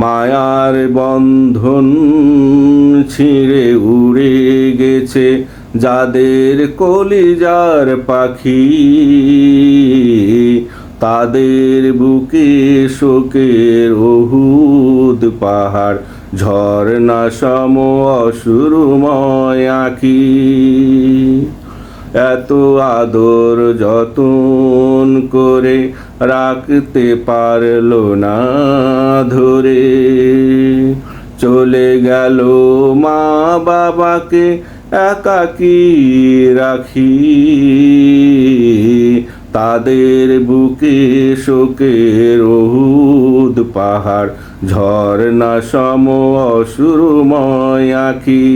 মায়ার বন্ধন ছিঁড়ে উড়ে গেছে যাদের কলিজার পাখি। তাদের বুকে শোকের অহুদ পাহাড়, ঝর্ণা সম অসুরময় আঁকি এত আদর যতন করে রাখতে পারল না ধরে। চলে গেল মা বাবাকে একাকি রাখি। তাদের বুকে শোকের অহুদ পাহাড়, ঝর্ণা সম অসুরময় আঁকি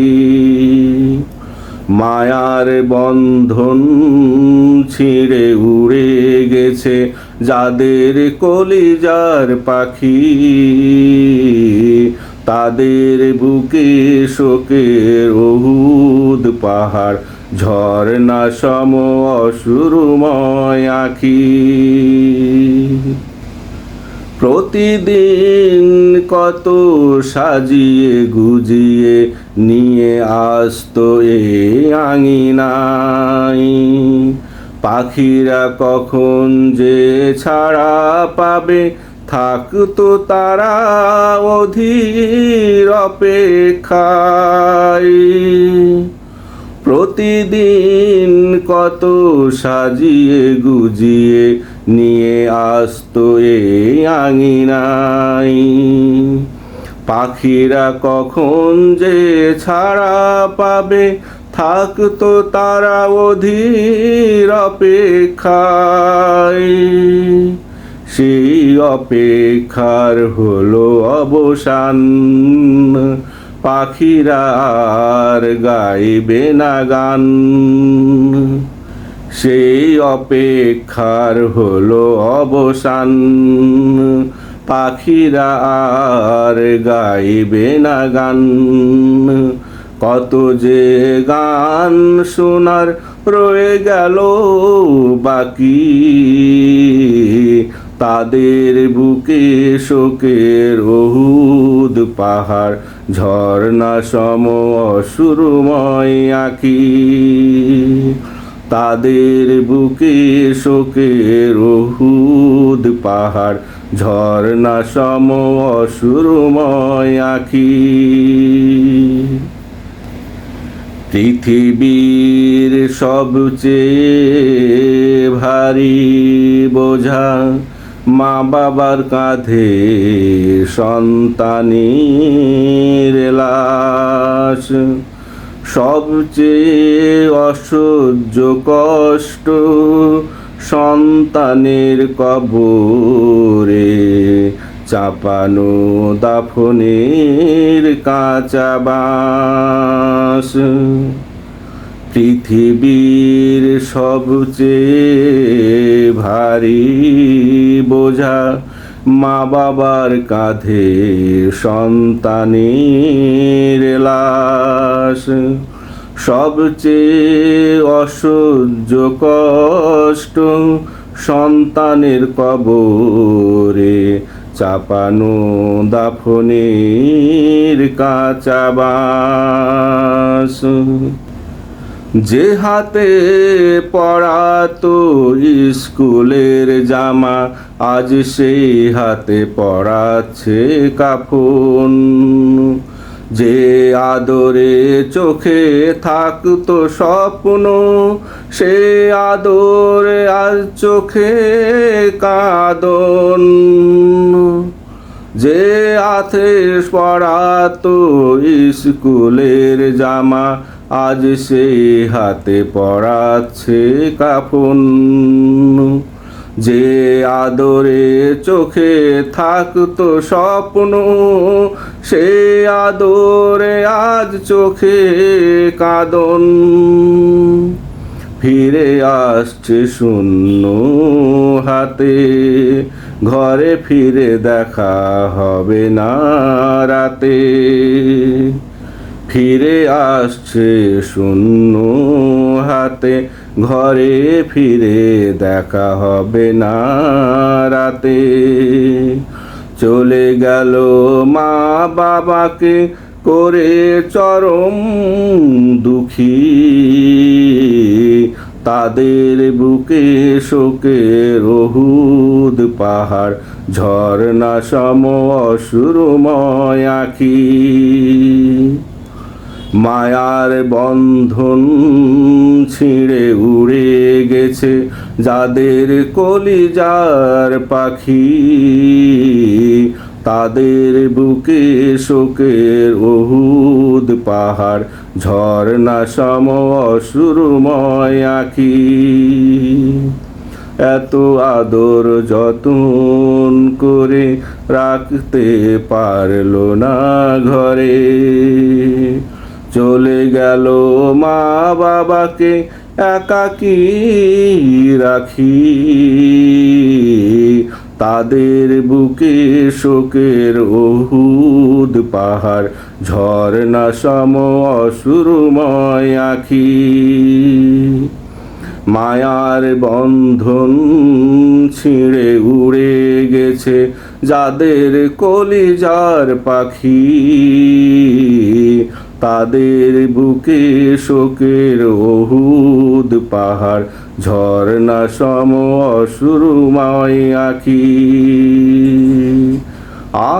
মায়ার বন্ধন ছিঁড়ে উড়ে গেছে যাদের কলিজার পাখি। তাদের বুকে শোকের অহুদ পাহাড়, ঝর্ণা সম অসুরময় আঁকি প্রতিদিন কত সাজিয়ে গুজিয়ে নিয়ে আসতো এ আঙিনাই পাখিরা কখন যে ছাড়া পাবে, থাকতো তারা অধীর অপেক্ষায়। প্রতিদিন কত সাজিয়ে গুজিয়ে নিয়ে আসতো এই আঙিনাই পাখিরা কখন যে ছাড়া পাবে, থাকতো তারা অধীর অপেক্ষায়। সেই অপেক্ষার হলো অবসান। পাখিরা আর গাইবে না গান। সেই অপেক্ষার হলো অবসান। পাখিরা আর গাইবে না গান। কত যে গান শোনার রয়ে গেল বাকি। তাদের বুকে শোকের অহুদ পাহাড়, ঝর্ণা সম অসুরময় আঁকি তাদের বুকে শোকের অহুদ পাহাড়, ঝর্ণা সম অসুরময় আঁকি পৃথিবীর সবচেয়ে ভারী বোঝা মা বাবার কাঁধে সন্তানের লাশ। সবচেয়ে অসহ্য কষ্ট সন্তানের কবরে চাপানো দাফনের কাঁচা বাঁশ। পৃথিবীর সবচেয়ে ভারী বোঝা মা বাবার কাঁধে সন্তানের লাশ। সবচেয়ে অসহ্য কষ্ট সন্তানের কবরে চাপানো দাফনের কাঁচা বাঁশ। যে হাতে পড়াতো স্কুলের জামা, আজ সেই হাতে পড়াচ্ছে কাফন। যে আদরে চোখে থাকতো স্বপ্ন, সে আদরে আজ চোখে কাঁদন। যে হাতে পড়াতো স্কুলের জামা আজ সেই হাতে পড়াচ্ছে কাফন। যে আদরে চোখে থাকতো স্বপ্ন, সে আদরে আজ চোখে কাঁদন। ফিরে আসছে শূন্য হাতে, ঘরে ফিরে দেখা হবে না রাতে। ফিরে আসছে শূন্য হাতে। ঘরে ফিরে দেখা হবে না রাতে। চলে গেল মা বাবাকে করে চরম দুঃখী। তাদের বুকে শোকের রহুদ পাহাড়, ঝর্ণা সম অসুরময় আখি। মায়ার বন্ধন ছিঁড়ে উড়ে গেছে যাদের কলিজার পাখি, তাদের বুকে শোকের অহুদ পাহাড়, ঝর্ণা সম অসুরময় আখি। এত আদর যতন করে রাখতে পারল না ঘরে। চলে গেল মা বাবাকে একাকি রাখি? তাদের বুকে শোকের অহুদ পাহাড়, ঝর্ণা সম অসুরময় আখি। মায়ার বন্ধন ছিঁড়ে উড়ে গেছে যাদের কলিজার পাখি। তাদের বুকে শোকের অহুদ পাহাড় ঝর্ণা সম অসুরময় আখি। আ